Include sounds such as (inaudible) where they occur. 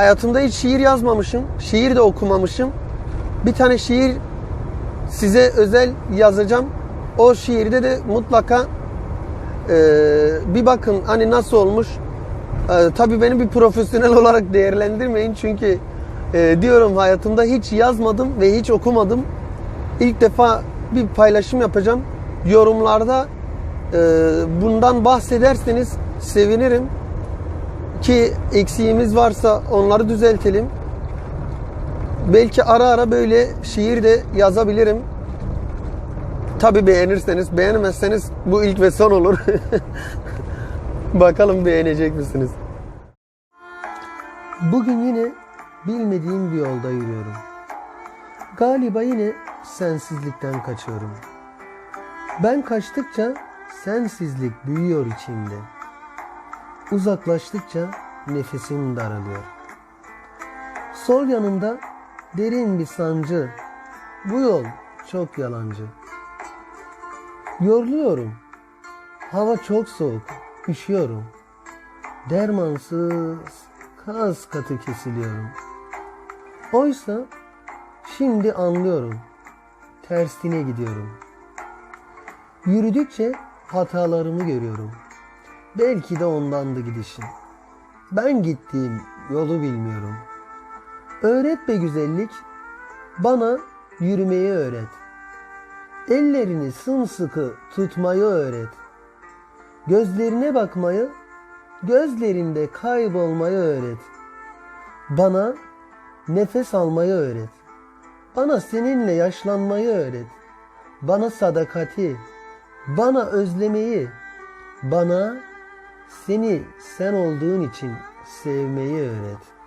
Hayatımda hiç şiir yazmamışım. Şiir de okumamışım. Bir tane şiir size özel yazacağım. O şiirde de mutlaka e, bir bakın hani nasıl olmuş. E, tabii beni bir profesyonel (laughs) olarak değerlendirmeyin çünkü e, diyorum hayatımda hiç yazmadım ve hiç okumadım. İlk defa bir paylaşım yapacağım. Yorumlarda e, bundan bahsederseniz sevinirim ki eksiğimiz varsa onları düzeltelim. Belki ara ara böyle şiir de yazabilirim. Tabi beğenirseniz, beğenmezseniz bu ilk ve son olur. (laughs) Bakalım beğenecek misiniz? Bugün yine bilmediğim bir yolda yürüyorum. Galiba yine sensizlikten kaçıyorum. Ben kaçtıkça sensizlik büyüyor içimde. Uzaklaştıkça nefesim daralıyor. Sol yanımda derin bir sancı. Bu yol çok yalancı. Yoruluyorum. Hava çok soğuk. Üşüyorum. Dermansız, kas katı kesiliyorum. Oysa şimdi anlıyorum. Tersine gidiyorum. Yürüdükçe hatalarımı görüyorum. Belki de ondandı gidişim. Ben gittiğim yolu bilmiyorum. Öğret be güzellik, bana yürümeyi öğret. Ellerini sımsıkı tutmayı öğret. Gözlerine bakmayı, gözlerinde kaybolmayı öğret. Bana nefes almayı öğret. Bana seninle yaşlanmayı öğret. Bana sadakati, bana özlemeyi, bana seni sen olduğun için sevmeyi öğret.